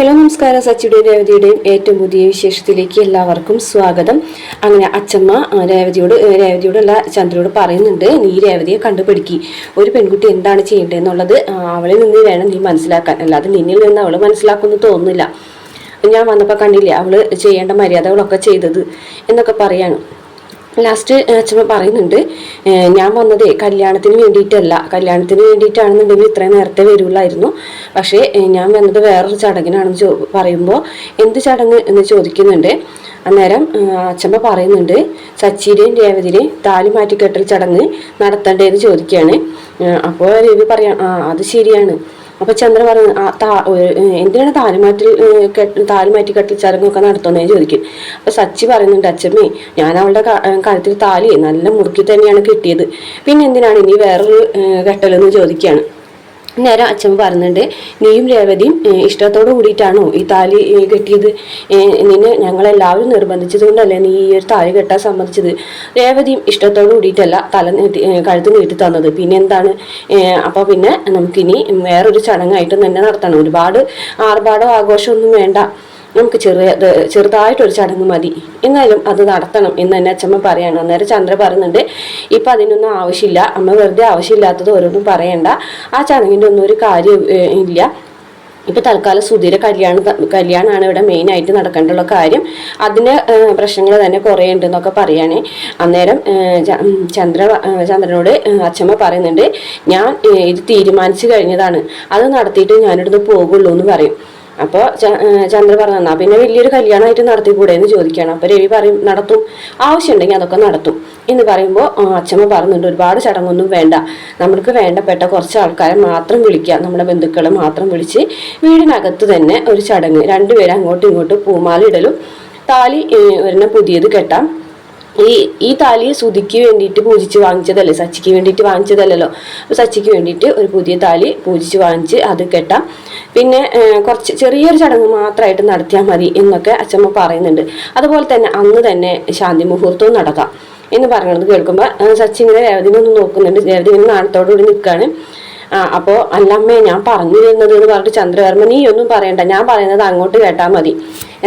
Hello നമസ്കാരം. സച്ചിയുടെയും രേവതിയുടെയും ഏറ്റവും പുതിയ വിശേഷത്തിലേക്ക് എല്ലാവർക്കും സ്വാഗതം. അങ്ങനെ അച്ഛമ്മ രേവതിയോട് രേവതിയോടല്ല ചന്ദ്രയോട് പറയുന്നുണ്ട് നീ രേവതിയെ കണ്ടുപിടിക്കി. ഒരു പെൺകുട്ടി എന്താണ് ചെയ്യേണ്ടതെന്നുള്ളത് അവളിൽ നിന്ന് വേണം നീ മനസ്സിലാക്കാൻ. അല്ലാതെ നിന്നിൽ നിന്ന് അവൾ മനസ്സിലാക്കുമെന്ന് തോന്നുന്നില്ല. ഞാൻ വന്നപ്പോൾ കണ്ടില്ലേ അവൾ ചെയ്യേണ്ട മര്യാദകളൊക്കെ ചെയ്തത് എന്നൊക്കെ പറയാണ്. ലാസ്റ്റ് അച്ഛമ്മ പറയുന്നുണ്ട് ഞാൻ വന്നതേ കല്യാണത്തിന് വേണ്ടിയിട്ടല്ല. കല്യാണത്തിന് വേണ്ടിയിട്ടാണെന്നുണ്ടെങ്കിൽ ഇത്രയും നേരത്തെ വരുള്ളായിരുന്നു. പക്ഷേ ഞാൻ വന്നത് വേറൊരു ചടങ്ങിനാണെന്ന് ചോ പറയുമ്പോൾ എന്ത് ചടങ്ങ് എന്ന് ചോദിക്കുന്നുണ്ട്. അന്നേരം അച്ഛമ്മ പറയുന്നുണ്ട് സച്ചിയുടെയും രേവതിയുടെയും താലി മാറ്റിക്കെട്ടൽ ചടങ്ങ് നടത്തേണ്ടതെന്ന് ചോദിക്കുകയാണ് അപ്പോൾ രവി പറയാം ആ അത് ശരിയാണ്. അപ്പൊ ചന്ദ്ര പറഞ്ഞു എന്തിനാണ് താലുമാറ്റി കെട്ട് താലിമാറ്റി കെട്ടൽ ചടങ്ങൊക്കെ നടത്തുന്നതെന്ന് ചോദിക്കും. അപ്പൊ സച്ചി പറയുന്നുണ്ട് അച്ഛമ്മേ ഞാൻ അവളുടെ കഴുത്തിൽ താലി നല്ല മുറുക്കി തന്നെയാണ് കിട്ടിയത്. പിന്നെ എന്തിനാണ് ഇനി വേറൊരു കെട്ടലെന്ന് ചോദിക്കുകയാണ് നേരെ അച്ഛൻ പറഞ്ഞിട്ടുണ്ട് നീയും രേവതിയും ഇഷ്ടത്തോട് കൂടിയിട്ടാണോ ഈ താലി കെട്ടിയത്? നിന്നെ ഞങ്ങളെല്ലാവരും നിർബന്ധിച്ചത് കൊണ്ടല്ലേ നീ ഈ ഒരു താലി കെട്ടാൻ സമ്മതിച്ചത്? രേവതിയും ഇഷ്ടത്തോട് കൂടിയിട്ടല്ല തല നീട്ടി കഴുത്ത് നീട്ടി തന്നത്. പിന്നെ എന്താണ്? അപ്പോൾ പിന്നെ നമുക്കിനി വേറൊരു ചടങ്ങായിട്ട് തന്നെ നടത്തണം. ഒരുപാട് ആർഭാടോ ആഘോഷമൊന്നും വേണ്ട. നമുക്ക് ചെറിയ ചെറുതായിട്ടൊരു ചടങ്ങ് മതി. എന്നാലും അത് നടത്തണം എന്ന് തന്നെ അച്ഛമ്മ പറയാണ്. അന്നേരം ചന്ദ്ര പറയുന്നുണ്ട് ഇപ്പം അതിനൊന്നും ആവശ്യമില്ല. അമ്മ വെറുതെ ആവശ്യമില്ലാത്തത് ഓരോന്നും പറയണ്ട. ആ ചടങ്ങിന്റെ ഒന്നും ഒരു കാര്യം ഇല്ല. ഇപ്പൊ തൽക്കാലം സുധീര കല്യാണം കല്യാണമാണ് ഇവിടെ മെയിനായിട്ട് നടക്കേണ്ടുള്ള കാര്യം. അതിന് പ്രശ്നങ്ങൾ തന്നെ കുറേ ഉണ്ടെന്നൊക്കെ പറയാണ്. അന്നേരം ചന്ദ്ര ചന്ദ്രനോട് അച്ഛമ്മ പറയുന്നുണ്ട് ഞാൻ ഇത് തീരുമാനിച്ചു കഴിഞ്ഞതാണ്. അത് നടത്തിയിട്ട് ഞാനിവിടുന്ന് പോകുള്ളൂ എന്ന് പറയും. അപ്പോൾ ചന്ദ്ര പറഞ്ഞു "എന്നാ പിന്നെ വലിയൊരു കല്യാണമായിട്ട് നടത്തിക്കൂടെ എന്ന് ചോദിക്കുകയാണ്. അപ്പോൾ രവി പറയും നടത്തും. ആവശ്യമുണ്ടെങ്കിൽ അതൊക്കെ നടത്തും. എന്ന് പറയുമ്പോൾ അച്ഛമ്മ പറഞ്ഞുണ്ട് ഒരുപാട് ചടങ്ങൊന്നും വേണ്ട. നമ്മൾക്ക് വേണ്ടപ്പെട്ട കുറച്ച് ആൾക്കാരെ മാത്രം വിളിക്കുക. നമ്മുടെ ബന്ധുക്കളെ മാത്രം വിളിച്ച് വീടിനകത്ത് തന്നെ ഒരു ചടങ്ങ്. രണ്ടുപേരും അങ്ങോട്ടും ഇങ്ങോട്ടും പൂമാല ഇടലും. താലി ഒരെണ്ണം പുതിയത് കെട്ടാം. ഈ ഈ താലി സുതിക്ക് വേണ്ടിയിട്ട് പൂജിച്ച് വാങ്ങിച്ചതല്ലേ? സച്ചിക്ക് വേണ്ടിയിട്ട് വാങ്ങിച്ചതല്ലല്ലോ. അപ്പോൾ സച്ചിക്ക് വേണ്ടിയിട്ട് ഒരു പുതിയ താലി പൂജിച്ച് വാങ്ങിച്ച് അത് കെട്ടാം. പിന്നെ കുറച്ച് ചെറിയൊരു ചടങ്ങ് മാത്രമായിട്ട് നടത്തിയാൽ മതി എന്നൊക്കെ അച്ഛമ്മ പറയുന്നുണ്ട്. അതുപോലെ തന്നെ അന്ന് തന്നെ ശാന്തി മുഹൂർത്തവും നടക്കാം എന്ന് പറയുന്നത് കേൾക്കുമ്പോൾ സച്ചിങ്ങനെ രേവതിനെ ഒന്ന് നോക്കുന്നുണ്ട്. രേവതി ഇങ്ങനെ നാണത്തോടുകൂടി നിൽക്കുകയാണ് അപ്പോൾ അല്ലമ്മേ ഞാൻ പറഞ്ഞു തരുന്നത് എന്ന് പറഞ്ഞിട്ട് ചന്ദ്രവർമ്മ നീ ഒന്നും പറയണ്ട. ഞാൻ പറയുന്നത് അങ്ങോട്ട് കേട്ടാൽ മതി.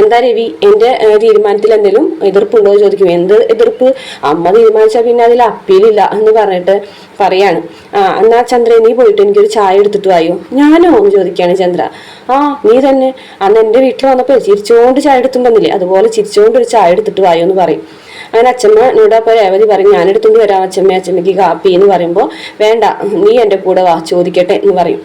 എന്താ രവി? എന്റെ തീരുമാനത്തിൽ എന്തെങ്കിലും എതിർപ്പുണ്ടോ എന്ന് ചോദിക്കും. എന്ത് എതിർപ്പ്? അമ്മ തീരുമാനിച്ചാൽ പിന്നെ അതിൽ അപ്പീലില്ല എന്ന് പറഞ്ഞിട്ട് പറയാണ്. ആ എന്നാ ചന്ദ്ര നീ പോയിട്ട് എനിക്കൊരു ചായ എടുത്തിട്ട് വായോ? ഞാനോ എന്ന് ചോദിക്കുകയാണ് ചന്ദ്ര. ആ നീ തന്നെ. അന്ന് എന്റെ വീട്ടിൽ വന്നപ്പോൾ ചിരിച്ചുകൊണ്ട് ചായ എടുത്തുണ്ടെന്നില്ലേ അതുപോലെ ചിരിച്ചുകൊണ്ട് ഒരു ചായ എടുത്തിട്ട് വായോ എന്ന് പറയും. അങ്ങനെ അച്ഛമ്മ എന്നോട് അപ്പോൾ രേവതി പറയും ഞാനെടുത്തുകൊണ്ട് വരാം അച്ഛമ്മ അച്ഛമ്മയ്ക്ക് കാപ്പി എന്ന് പറയുമ്പോൾ വേണ്ട നീ എന്റെ കൂടെ വാ ചോദിക്കട്ടെ എന്ന് പറയും.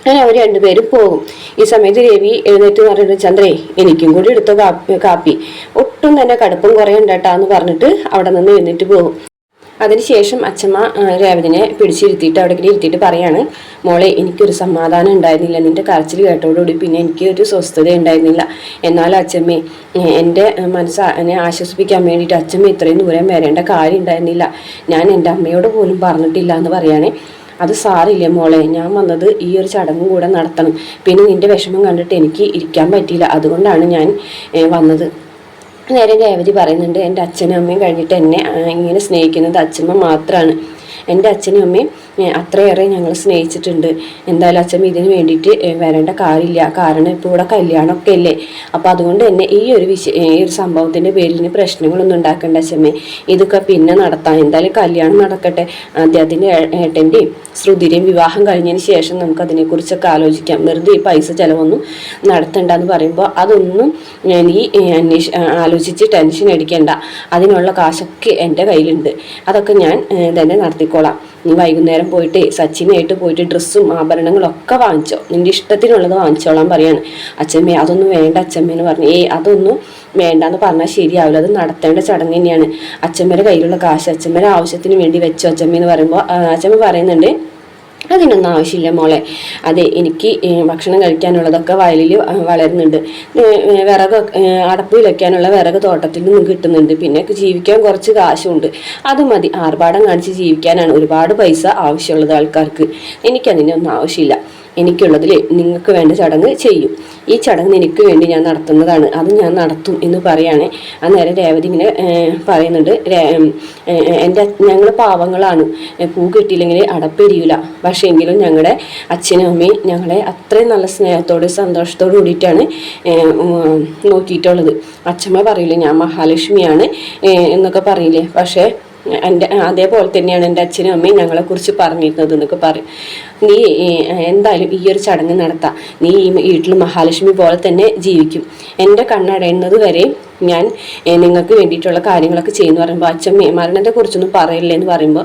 അങ്ങനെ അവർ രണ്ടുപേരും പോകും. ഈ സമയത്ത് രവി എഴുന്നേറ്റ് പറഞ്ഞിട്ട് ചന്ദ്രേ എനിക്കും കൂടി എടുത്തോ കാപ്പി കാപ്പി. ഒട്ടും തന്നെ കടുപ്പം കുറയണ്ടട്ടാ എന്ന് പറഞ്ഞിട്ട് അവിടെ നിന്ന് എഴുന്നേറ്റ് പോകും. അതിനുശേഷം അച്ഛമ്മ രേവതിനെ പിടിച്ചിരുത്തിയിട്ട് അവിടെ ഇങ്ങനെ ഇരുത്തിയിട്ട് പറയാണ് മോളെ എനിക്കൊരു സമാധാനം ഉണ്ടായിരുന്നില്ല. നിന്റെ കരച്ചിൽ കേട്ടോടുകൂടി പിന്നെ എനിക്ക് ഒരു സ്വസ്ഥത ഉണ്ടായിരുന്നില്ല. എന്നാലും അച്ഛമ്മേ എന്റെ മനസ്സ് എന്നെ ആശ്വസിപ്പിക്കാൻ വേണ്ടിയിട്ട് അച്ഛമ്മ ഇത്രയും ദൂരം വരേണ്ട കാര്യം ഉണ്ടായിരുന്നില്ല. ഞാൻ എന്റെ അമ്മയോട് പോലും പറഞ്ഞിട്ടില്ല എന്ന് പറയുകയാണെ അത് സാറില്ല മോളെ. ഞാൻ വന്നത് ഈ ഒരു ചടങ്ങും കൂടെ നടത്തണം. പിന്നെ നിന്റെ വിഷമം കണ്ടിട്ട് എനിക്ക് ഇരിക്കാൻ പറ്റിയില്ല. അതുകൊണ്ടാണ് ഞാൻ വന്നത്. നേരെ രേവതി പറയുന്നുണ്ട് എന്റെ അച്ഛനും അമ്മയും കഴിഞ്ഞിട്ട് എന്നെ ഇങ്ങനെ സ്നേഹിക്കുന്നത് അച്ഛമ്മ മാത്രമാണ് എന്റെ അച്ഛനും അമ്മയും അത്രയേറെ ഞങ്ങൾ സ്നേഹിച്ചിട്ടുണ്ട്. എന്തായാലും അച്ഛൻ ഇതിന് വേണ്ടിയിട്ട് വരേണ്ട കാര്യമില്ല. കാരണം ഇപ്പോൾ ഇവിടെ കല്യാണമൊക്കെ അല്ലേ? അപ്പോൾ അതുകൊണ്ട് തന്നെ ഈ ഒരു വിശ ഈ ഒരു സംഭവത്തിന്റെ പേരിൽ പ്രശ്നങ്ങളൊന്നും ഉണ്ടാക്കേണ്ട അച്ഛമ്മേ. ഇതൊക്കെ പിന്നെ നടത്താം. എന്തായാലും കല്യാണം നടക്കട്ടെ. അദ്ദേഹത്തിന്റെ ഏട്ടന്റെയും ശ്രുതിരെയും വിവാഹം കഴിഞ്ഞതിന് ശേഷം നമുക്ക് അതിനെക്കുറിച്ചൊക്കെ ആലോചിക്കാം. വെറുതെ ഈ പൈസ ചിലവൊന്നും നടത്തണ്ടെന്ന് പറയുമ്പോൾ അതൊന്നും ഞാൻ ഏ, അന്വേഷ ആലോചിച്ച് ടെൻഷൻ അടിക്കേണ്ട. അതിനുള്ള കാശൊക്കെ എന്റെ കയ്യിലുണ്ട്. അതൊക്കെ ഞാൻ തന്നെ നടത്തിക്കോളാം. നീ വൈകുന്നേരം പോയിട്ട് സച്ചിനായിട്ട് പോയിട്ട് ഡ്രസ്സും ആഭരണങ്ങളും ഒക്കെ വാങ്ങിച്ചോ. നിന്റെ ഇഷ്ടത്തിനുള്ളത് വാങ്ങിച്ചോളാൻ പറയാണ്. അച്ഛമ്മേ അതൊന്നും വേണ്ട അച്ഛമ്മ എന്ന് പറഞ്ഞു. ഏ അതൊന്നും വേണ്ട എന്ന് പറഞ്ഞാൽ ശരിയാവില്ല. അത് നടത്തേണ്ട ചടങ്ങ് തന്നെയാണ്. അച്ഛമ്മയുടെ കയ്യിലുള്ള കാശ് അച്ഛമ്മയുടെ ആവശ്യത്തിന് വേണ്ടി വെച്ചോ അച്ഛമ്മ എന്ന് പറയുമ്പോൾ അച്ഛമ്മ പറയുന്നുണ്ട് അതിനൊന്നും ആവശ്യമില്ല മോളെ. അതെ എനിക്ക് ഭക്ഷണം കഴിക്കാനുള്ളതൊക്കെ വയലിൽ വളരുന്നുണ്ട്. വിറക് അടപ്പ് വെക്കാനുള്ള വിറക് തോട്ടത്തിൽ നിന്നും കിട്ടുന്നുണ്ട്. പിന്നെ ജീവിക്കാൻ കുറച്ച് കാശുണ്ട്. അത് മതി. ആർഭാടം കാണിച്ച് ജീവിക്കാനാണ് ഒരുപാട് പൈസ ആവശ്യമുള്ളത് ആൾക്കാർക്ക്. എനിക്കതിനൊന്നും ആവശ്യമില്ല. എനിക്കുള്ളതിൽ നിങ്ങൾക്ക് വേണ്ട ചടങ്ങ് ചെയ്യും. ഈ ചടങ്ങ് എനിക്ക് വേണ്ടി ഞാൻ നടത്തുന്നതാണ്. അത് ഞാൻ നടത്തും എന്ന് പറയാണ്. അന്നേരം രേവതി ഇങ്ങനെ പറയുന്നുണ്ട്. എന്റെ ഞങ്ങൾ പാവങ്ങളാണ്. പൂ കിട്ടിയില്ലെങ്കിൽ അടപ്പെരിയില്ല പക്ഷേ എങ്കിലും ഞങ്ങളുടെ അച്ഛനും അമ്മയും ഞങ്ങളെ അത്രയും നല്ല സ്നേഹത്തോടെ സന്തോഷത്തോട് കൂടിയിട്ടാണ് നോക്കിയിട്ടുള്ളത്. അച്ഛമ്മ പറയില്ലേ ഞാൻ മഹാലക്ഷ്മിയാണ് എന്നൊക്കെ പറയില്ലേ. പക്ഷേ എന്റെ അതേപോലെ തന്നെയാണ് എന്റെ അച്ഛനും അമ്മയും ഞങ്ങളെക്കുറിച്ച് പറഞ്ഞിരുന്നത് എന്നൊക്കെ പറയും. നീ എന്തായാലും ഈ ഒരു ചടങ്ങ് നടത്താം. നീ ഈ വീട്ടിൽ മഹാലക്ഷ്മി പോലെ തന്നെ ജീവിക്കും. എന്റെ കണ്ണടയുന്നത് വരെ ഞാൻ നിങ്ങൾക്ക് വേണ്ടിയിട്ടുള്ള കാര്യങ്ങളൊക്കെ ചെയ്യുന്നു പറയുമ്പോൾ അച്ഛൻ മരണത്തെ കുറിച്ചൊന്നും പറയില്ല എന്ന് പറയുമ്പോൾ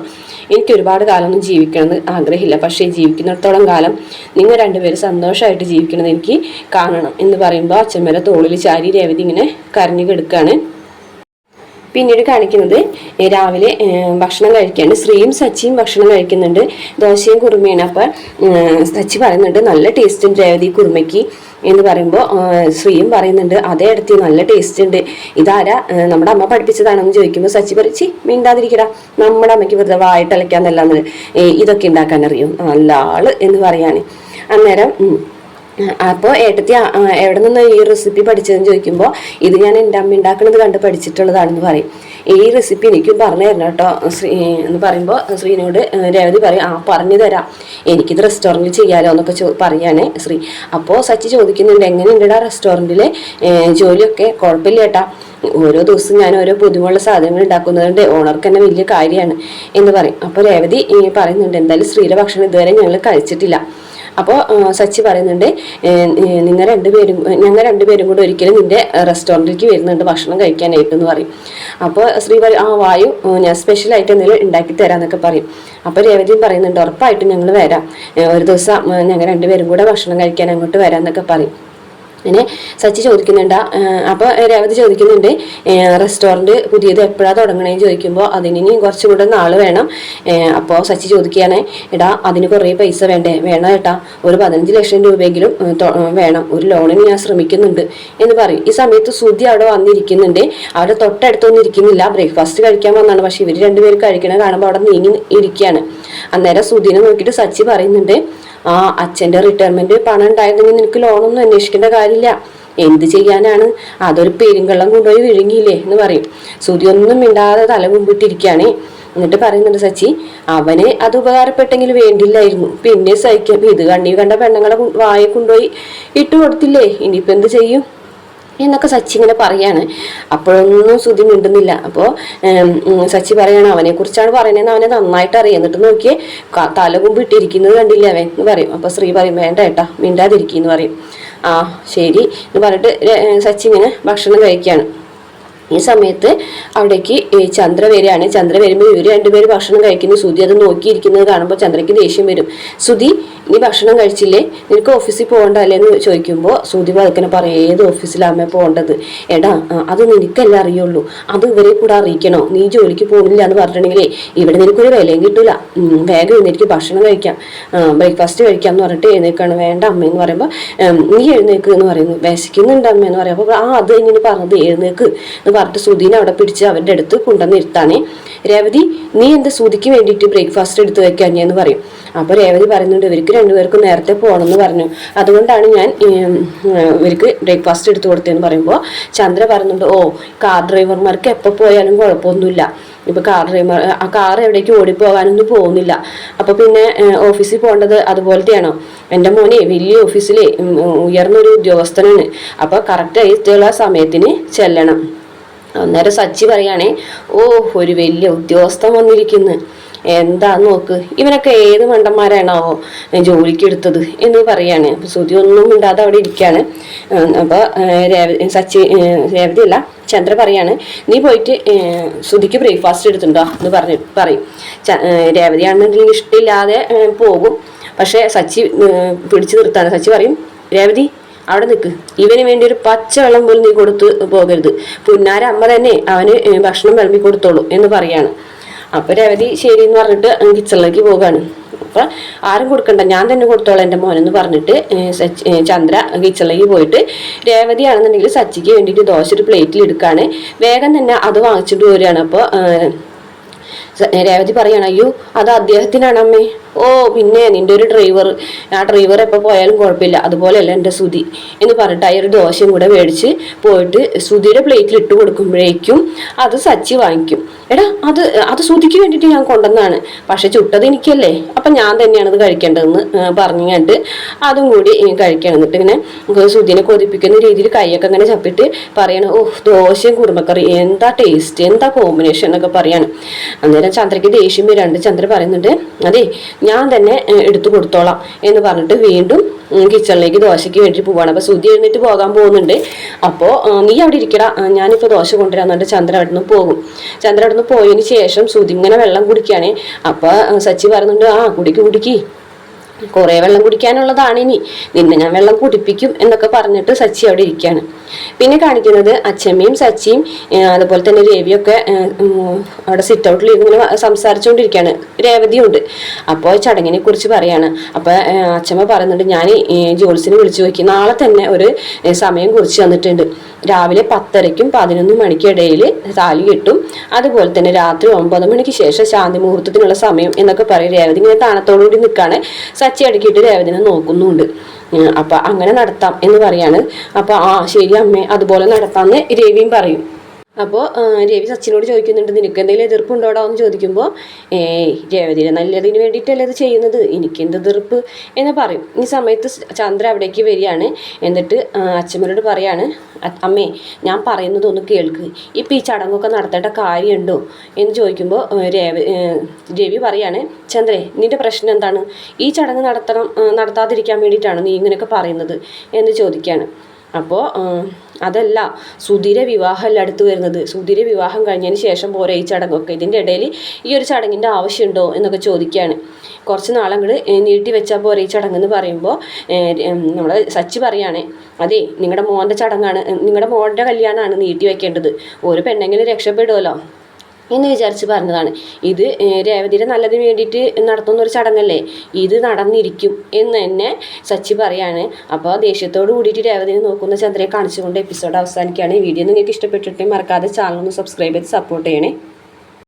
എനിക്ക് ഒരുപാട് കാലമൊന്നും ജീവിക്കണമെന്ന് ആഗ്രഹമില്ല. പക്ഷേ ജീവിക്കുന്നിടത്തോളം കാലം നിങ്ങൾ രണ്ടുപേരും സന്തോഷമായിട്ട് ജീവിക്കണമെന്ന് എനിക്ക് കാണണം എന്ന് പറയുമ്പോൾ അച്ഛമ്മയുടെ തോളിൽ ചാരി രേവതി ഇങ്ങനെ കരഞ്ഞു കിടക്കുകയാണ്. പിന്നീട് കാണിക്കുന്നത് രാവിലെ ഭക്ഷണം കഴിക്കാണ്ട് ശ്രീയും സച്ചിയും ഭക്ഷണം കഴിക്കുന്നുണ്ട്. ദോശയും കുറുമയാണ് അപ്പം സച്ചി പറയുന്നുണ്ട് നല്ല ടേസ്റ്റ് ഉണ്ട് രേവതി കുറുമയ്ക്ക്. എന്ന് പറയുമ്പോൾ ശ്രീയും പറയുന്നുണ്ട് അതേ അടുത്ത് നല്ല ടേസ്റ്റ് ഉണ്ട്. ഇതാരാ നമ്മുടെ അമ്മ പഠിപ്പിച്ചതാണെന്ന് ചോദിക്കുമ്പോൾ സച്ചി പറച്ചി മിണ്ടാതിരിക്കടാ. നമ്മുടെ അമ്മയ്ക്ക് വെറുതെ വായിട്ടലയ്ക്കാന്നല്ലാന്ന്. ഇതൊക്കെ ഉണ്ടാക്കാൻ അറിയും. നല്ല ആൾ എന്ന് പറയാണ്. അന്നേരം അപ്പോൾ ഏട്ടത്തി എവിടെ നിന്ന് ഈ റെസിപ്പി പഠിച്ചതെന്ന് ചോദിക്കുമ്പോൾ ഇത് ഞാൻ എന്റെ അമ്മ ഉണ്ടാക്കുന്നത് കണ്ട് പഠിച്ചിട്ടുള്ളതാണെന്ന് പറയും. ഈ റെസിപ്പി എനിക്കും പറഞ്ഞു തരണം കേട്ടോ. ശ്രീ എന്ന് പറയുമ്പോൾ ശ്രീനോട് രേവതി പറയും ആ പറഞ്ഞു തരാം. എനിക്കിത് റെസ്റ്റോറന്റിൽ ചെയ്യാലോ എന്നൊക്കെ ചോ പറയാനേ ശ്രീ. അപ്പോൾ സച്ചി ചോദിക്കുന്നുണ്ട് എങ്ങനെയുണ്ടടാ റെസ്റ്റോറന്റിൽ ജോലിയൊക്കെ? കുഴപ്പമില്ല ഏട്ടാ. ഓരോ ദിവസം ഞാൻ ഓരോ പുതുമുള്ള സാധനങ്ങൾ ഉണ്ടാക്കുന്നതുകൊണ്ട് ഓണർക്ക് തന്നെ വലിയ കാര്യമാണ് എന്ന് പറയും. അപ്പോൾ രേവതി പറയുന്നുണ്ട് എന്തായാലും സ്ത്രീയുടെ ഭക്ഷണം ഇതുവരെ ഞങ്ങൾ കഴിച്ചിട്ടില്ല. അപ്പോൾ സച്ചി പറയുന്നുണ്ട് നിങ്ങൾ രണ്ടുപേരും ഞങ്ങൾ രണ്ടുപേരും കൂടെ ഒരിക്കലും നിന്റെ റെസ്റ്റോറന്റിലേക്ക് വരുന്നുണ്ട് ഭക്ഷണം കഴിക്കാനായിട്ട് എന്ന് പറയും. അപ്പോൾ ശ്രീ പറയും ആ വായു ഞാൻ സ്പെഷ്യലായിട്ട് എന്തെങ്കിലും ഉണ്ടാക്കി തരാമെന്നൊക്കെ പറയും. അപ്പോൾ രേവതിയും പറയുന്നുണ്ട് ഉറപ്പായിട്ടും ഞങ്ങൾ വരാം. ഒരു ദിവസം ഞങ്ങൾ രണ്ടുപേരും കൂടെ ഭക്ഷണം കഴിക്കാൻ അങ്ങോട്ട് വരാമെന്നൊക്കെ പറയും. അങ്ങനെ സച്ചി ചോദിക്കുന്നുണ്ട്. അപ്പോൾ രേവതി ചോദിക്കുന്നുണ്ട് റെസ്റ്റോറന്റ് പുതിയത് എപ്പോഴാണ് തുടങ്ങണേന്ന് ചോദിക്കുമ്പോൾ അതിന് ഇനി കുറച്ചും കൂടെ നാൾ വേണം. അപ്പോൾ സച്ചി ചോദിക്കുകയാണ് എടാ അതിന് കുറേ പൈസ വേണ്ടേ? വേണം ഏട്ടാ? ഒരു പതിനഞ്ച് ലക്ഷം രൂപയെങ്കിലും വേണം. ഒരു ലോണിന് ഞാൻ ശ്രമിക്കുന്നുണ്ട് എന്ന് പറയും. ഈ സമയത്ത് സുധി അവിടെ വന്നിരിക്കുന്നുണ്ട്. അവിടെ തൊട്ടടുത്തൊന്നും ഇരിക്കുന്നില്ല. ബ്രേക്ക്ഫാസ്റ്റ് കഴിക്കാൻ വന്നാണ്. പക്ഷെ ഇവർ രണ്ടുപേരും കഴിക്കണ കാണുമ്പോൾ അവിടെ നീങ്ങി ഇരിക്കുകയാണ്. അന്നേരം സുധീനെ നോക്കിയിട്ട് സച്ചി പറയുന്നുണ്ട് ആ അച്ഛന്റെ റിട്ടയർമെന്റ് പണം ഉണ്ടായിരുന്നെങ്കിൽ നിനക്ക് ലോണൊന്നും അന്വേഷിക്കേണ്ട കാര്യമില്ല. എന്ത് ചെയ്യാനാണ്? അതൊരു പെരുങ്കള്ളം കൊണ്ടുപോയി വിഴുങ്ങിയില്ലേ എന്ന് പറയും. സുതി ഒന്നും മിണ്ടാതെ തല മുമ്പിട്ടിരിക്കുകയാണേ എന്നിട്ട് പറയുന്നുണ്ട് സച്ചി അവന് അത് ഉപകാരപ്പെട്ടെങ്കിൽ വേണ്ടില്ലായിരുന്നു. പിന്നെ സഹിക്കാം ഇത് കണ്ണി കണ്ട പെണ്ണുങ്ങളെ വായെ കൊണ്ടുപോയി ഇട്ട് കൊടുത്തില്ലേ ഇനിയിപ്പോൾ എന്ത് ചെയ്യും? എന്നൊക്കെ സച്ചി ഇങ്ങനെ പറയാണ്. അപ്പോഴൊന്നും ശ്രുതി മിണ്ടുന്നില്ല. അപ്പോൾ സച്ചി പറയാണ് അവനെ കുറിച്ചാണ് പറയുന്നത് അവനെ നന്നായിട്ട് അറിയാം എന്നിട്ട് നോക്കിയേ തലകുമ്പ് തല കുമ്പ് ഇട്ടിരിക്കുന്നത് കണ്ടില്ല അവൻ? എന്ന് പറയും. അപ്പോൾ ശ്രീ പറയും വേണ്ട ഏട്ടാ മിണ്ടാതിരിക്കുന്നു പറയും. ആ ശരി എന്ന് പറഞ്ഞിട്ട് സച്ചി ഇങ്ങനെ ഭക്ഷണം കഴിക്കുകയാണ് ഈ സമയത്ത് അവിടേക്ക് ചന്ദ്ര വരികയാണ്. ചന്ദ്ര വരുമ്പോൾ ഇവർ രണ്ടുപേരും ഭക്ഷണം കഴിക്കുന്നു. സുധി അത് നോക്കിയിരിക്കുന്നത് കാണുമ്പോൾ ചന്ദ്രയ്ക്ക് ദേഷ്യം വരും. സുധി നീ ഭക്ഷണം കഴിച്ചില്ലേ? നിനക്ക് ഓഫീസിൽ പോകണ്ടല്ലേ? എന്ന് ചോദിക്കുമ്പോൾ സുധി പതുക്കനെ പറയും ഏത് ഓഫീസിലാമേ പോകേണ്ടത്? എടാ അത് നിനക്കല്ലേ അറിയുള്ളൂ. അത് ഇവരെ കൂടെ അറിയിക്കണോ? നീ ജോലിക്ക് പോകുന്നില്ല എന്ന് പറഞ്ഞിട്ടുണ്ടെങ്കിലേ ഇവിടെ നിനക്കൊരു വിലയും കിട്ടൂല. വേഗം എഴുന്നേറ്റ് ഭക്ഷണം കഴിക്കാം. ബ്രേക്ക്ഫാസ്റ്റ് കഴിക്കാം എന്ന് പറഞ്ഞിട്ട് എഴുന്നേക്കാണ് വേണ്ട അമ്മ എന്ന് പറയുമ്പോൾ നീ എഴുന്നേക്ക് എന്ന് പറയുന്നു. വിശക്കുന്നുണ്ട് അമ്മ എന്ന് പറയുമ്പോൾ ആ അത് ഇങ്ങനെ പറഞ്ഞത് എഴുന്നേക്ക് എന്ന് പറഞ്ഞിട്ട് സുധീനെ അവിടെ പിടിച്ച് അവന്റെ അടുത്ത് കൊണ്ടുവന്ന് ഇരുത്താണേ. രേവതി നീ എന്താ സുധിക്ക് വേണ്ടിയിട്ട് ബ്രേക്ക്ഫാസ്റ്റ് എടുത്ത് വെക്കാൻ എന്ന് പറയും. അപ്പോൾ രേവതി പറയുന്നുണ്ട് ഇവർക്ക് രണ്ടുപേർക്കും നേരത്തെ പോകണമെന്ന് പറഞ്ഞു. അതുകൊണ്ടാണ് ഞാൻ ഇവർക്ക് ബ്രേക്ക്ഫാസ്റ്റ് എടുത്തു കൊടുത്തതെന്ന് പറയുമ്പോൾ ചന്ദ്ര പറയുന്നുണ്ട് ഓ കാർ ഡ്രൈവർമാർക്ക് എപ്പോൾ പോയാലും കുഴപ്പമൊന്നുമില്ല. ഇപ്പൊ കാർ ഡ്രൈവർ ആ കാർ എവിടേക്ക് ഓടിപ്പോകാനൊന്നും പോകുന്നില്ല. അപ്പൊ പിന്നെ ഓഫീസിൽ പോകേണ്ടത് അതുപോലത്തെയാണോ? എന്റെ മോനെ വലിയ ഓഫീസിലെ ഉയർന്നൊരു ഉദ്യോഗസ്ഥനാണ്. അപ്പൊ കറക്റ്റ് ആയിട്ടുള്ള സമയത്തിന് ചെല്ലണം. അന്നേരം സച്ചി പറയുകയാണേ ഓ ഒരു വലിയ ഉദ്യോഗസ്ഥൻ വന്നിരിക്കുന്നു. എന്താ നോക്ക് ഇവനൊക്കെ ഏത് മണ്ടന്മാരാണാവോ ജോലിക്ക് എടുത്തത്? എന്ന് പറയാണ്. അപ്പൊ സുതി ഒന്നും ഇണ്ടാതെ അവിടെ ഇരിക്കുകയാണ് അപ്പോൾ അപ്പൊ സച്ചി രേവതിയല്ല രേവതി ചന്ദ്ര പറയാണ് നീ പോയിട്ട് ശ്രുതിക്ക് ബ്രേക്ക്ഫാസ്റ്റ് എടുത്തിട്ടുണ്ടോ? എന്ന് പറഞ്ഞു പറയും. രേവതിയാണെന്നുണ്ടെങ്കിൽ ഇഷ്ടമില്ലാതെ പോകും. പക്ഷെ സച്ചി പിടിച്ചു നിർത്താണ് സച്ചി പറയും രേവതി അവിടെ നിൽക്ക് ഇവന് വേണ്ടി ഒരു പച്ച വെള്ളം പോലും നീ കൊടുത്ത് പോകരുത്. പുന്നാര അമ്മ തന്നെ അവന് ഭക്ഷണം വിളമ്പി കൊടുത്തോളൂ എന്ന് പറയാണ്. അപ്പൊ രവതി ശരി എന്ന് പറഞ്ഞിട്ട് കിച്ചണിലേക്ക് പോകാണ്. അപ്പൊ ആരും കൊടുക്കണ്ട ഞാൻ തന്നെ കൊടുത്തോളാം എന്റെ മോനെന്ന് പറഞ്ഞിട്ട് ചന്ദ്ര കിച്ചണിലേക്ക് പോയിട്ട് രേവതി ആണെന്നുണ്ടെങ്കിൽ സച്ചിക്ക് വേണ്ടിയിട്ട് ദോശ ഒരു പ്ലേറ്റിൽ എടുക്കാണ്. വേഗം തന്നെ അത് വാങ്ങിച്ചിട്ട് വരികയാണ്. അപ്പോൾ രേവതി പറയാണ് അയ്യോ അത് അദ്ദേഹത്തിനാണ് അമ്മേ. ഓ പിന്നെ നിന്റെ ഒരു ഡ്രൈവർ ആ ഡ്രൈവർ എപ്പോൾ പോയാലും കുഴപ്പമില്ല. അതുപോലെയല്ല എന്റെ സുധി. എന്ന് പറഞ്ഞിട്ട് ഒരു ദോശയും കൂടെ മേടിച്ച് പോയിട്ട് സുധിയുടെ പ്ലേറ്റിൽ ഇട്ട് കൊടുക്കുമ്പോഴേക്കും അത് സച്ചി വാങ്ങിക്കും. എടാ അത് അത് സുധിക്ക് വേണ്ടിയിട്ട് ഞാൻ കൊണ്ടുവന്നാണ് പക്ഷെ ചുട്ടത് എനിക്കല്ലേ. അപ്പം ഞാൻ തന്നെയാണ് അത് കഴിക്കേണ്ടതെന്ന് പറഞ്ഞു കണ്ട് അതും കൂടി കഴിക്കണം. എന്നിട്ട് ഇങ്ങനെ സുധിനെ കൊതിപ്പിക്കുന്ന രീതിയിൽ കൈയൊക്കെ ഇങ്ങനെ ചപ്പിട്ട് പറയണം ഓഹ് ദോശയും കുറുമക്കറി എന്താ ടേസ്റ്റ് എന്താ കോമ്പിനേഷൻ എന്നൊക്കെ പറയാണ്. അന്നേരം ചന്ദ്രയ്ക്ക് ദേഷ്യം വരാണ്ട് ചന്ദ്ര പറയുന്നുണ്ട് അതെ ഞാൻ തന്നെ എടുത്തു കൊടുത്തോളാം എന്ന് പറഞ്ഞിട്ട് വീണ്ടും കിച്ചണിലേക്ക് ദോശയ്ക്ക് വേണ്ടി പോവാണ്. അപ്പൊ സുധി എഴുന്നേറ്റ് പോകാൻ പോകുന്നുണ്ട്. അപ്പോൾ നീ അവിടെ ഇരിക്കടാ. ഞാനിപ്പോ ദോശ കൊണ്ടുവരാന്നിട്ട് ചന്ദ്ര അവിടെ നിന്ന് പോകും. ചന്ദ്ര അവിടെ നിന്ന് പോയതിന് ശേഷം സുധി ഇങ്ങനെ വെള്ളം കുടിക്കുകയാണ് അപ്പൊ സച്ചി പറയുന്നുണ്ട് ആ കുടിക്ക് കുടിക്ക്. കുറേ വെള്ളം കുടിക്കാനുള്ളതാണ് ഇനി. നിന്നെ ഞാൻ വെള്ളം കുടിപ്പിക്കും എന്നൊക്കെ പറഞ്ഞിട്ട് സച്ചി അവിടെ ഇരിക്കുകയാണ് പിന്നെ കാണിക്കുന്നത് അച്ചമ്മയും സച്ചിയും അതുപോലെ തന്നെ രേവിയൊക്കെ അവിടെ സിറ്റ് ഔട്ടിൽ ഇങ്ങനെ സംസാരിച്ചുകൊണ്ടിരിക്കുകയാണ് രേവതിയുണ്ട്. അപ്പോൾ ചടങ്ങിനെ കുറിച്ച് പറയാണ്. അപ്പോൾ അച്ചമ്മ പറയുന്നുണ്ട് ഞാൻ ജോൾസിനെ വിളിച്ചു നോക്കി. നാളെ തന്നെ ഒരു സമയം കുറിച്ച് തന്നിട്ടുണ്ട്. രാവിലെ പത്തരയ്ക്കും പതിനൊന്ന് മണിക്കിടയിൽ താലി കിട്ടും. അതുപോലെ തന്നെ രാത്രി ഒമ്പത് മണിക്ക് ശേഷം ശാന്തി മുഹൂർത്തത്തിനുള്ള സമയം എന്നൊക്കെ പറയും. രേവതി ഇങ്ങനെ താണത്തോടുകൂടി നിൽക്കാണ്. സച്ചി അടുക്കിയിട്ട് രേവതിനെ നോക്കുന്നുണ്ട്. അപ്പം അങ്ങനെ നടത്താം എന്ന് പറയാണ്. അപ്പം ആ ശരി അമ്മേ അതുപോലെ നടത്താമെന്ന് രേവിയും പറയും. അപ്പോൾ രവി സച്ചിനോട് ചോദിക്കുന്നുണ്ട് നിനക്ക് എന്തെങ്കിലും എതിർപ്പുണ്ടോടാ? എന്ന് ചോദിക്കുമ്പോൾ ഏയ് രേവതിയുടെ നല്ലതിന് വേണ്ടിയിട്ടല്ലേ ഇത് ചെയ്യുന്നത്? എനിക്ക് എന്ത് എതിർപ്പ്? എന്ന് പറയും. ഈ സമയത്ത് ചന്ദ്ര അവിടേക്ക് വരികയാണ്. എന്നിട്ട് അച്ഛമ്മനോട് പറയാണ് അമ്മേ ഞാൻ പറയുന്നത് ഒന്ന് കേൾക്ക്. ഇപ്പം ഈ ചടങ്ങൊക്കെ നടത്തേണ്ട കാര്യമുണ്ടോ? എന്ന് ചോദിക്കുമ്പോൾ രേവ രവി പറയാണ് ചന്ദ്രേ നിന്റെ പ്രശ്നം എന്താണ്? ഈ ചടങ്ങ് നടത്തണം നടത്താതിരിക്കാൻ വേണ്ടിയിട്ടാണ് നീ ഇങ്ങനെയൊക്കെ പറയുന്നത്? എന്ന് ചോദിക്കുകയാണ്. അപ്പോൾ അതല്ല സുധീര വിവാഹമല്ല അടുത്ത് വരുന്നത്. സുധീര വിവാഹം കഴിഞ്ഞതിന് ശേഷം പോരെ ഈ ചടങ്ങൊക്കെ. ഇതിന്റെ ഇടയിൽ ഈ ഒരു ചടങ്ങിന്റെ ആവശ്യമുണ്ടോ എന്നൊക്കെ ചോദിക്കുകയാണ് കുറച്ച് നാളങ്ങട് നീട്ടി വെച്ചാൽ പോരെ ഈ ചടങ്ങെന്ന് പറയുമ്പോൾ നമ്മൾ സച്ചി പറയാണ് അതെ നിങ്ങളുടെ മോന്റെ ചടങ്ങാണ് നിങ്ങളുടെ മോന്റെ കല്യാണമാണ് നീട്ടി വെക്കേണ്ടത്. ഒരു പെണ്ണെങ്കിലും രക്ഷപ്പെടുമല്ലോ എന്ന് വിചാരിച്ച് പറഞ്ഞതാണ്. ഇത് രേവതിയുടെ നല്ലതിന് വേണ്ടിയിട്ട് നടത്തുന്ന ഒരു ചടങ്ങല്ലേ? ഇത് നടന്നിരിക്കും എന്ന് തന്നെ സച്ചി പറയാണ്. അപ്പോൾ ദേഷ്യത്തോട് കൂടിയിട്ട് രേവതിനെ നോക്കുന്ന ചന്ദ്രയെ കാണിച്ചുകൊണ്ട് എപ്പിസോഡ് അവസാനിക്കുകയാണ്. ഈ വീഡിയോ നിങ്ങൾക്ക് ഇഷ്ടപ്പെട്ടിട്ടുണ്ടെങ്കിൽ മറക്കാതെ ചാനൽ ഒന്ന് സബ്സ്ക്രൈബ് ചെയ്ത് സപ്പോർട്ട് ചെയ്യണേ.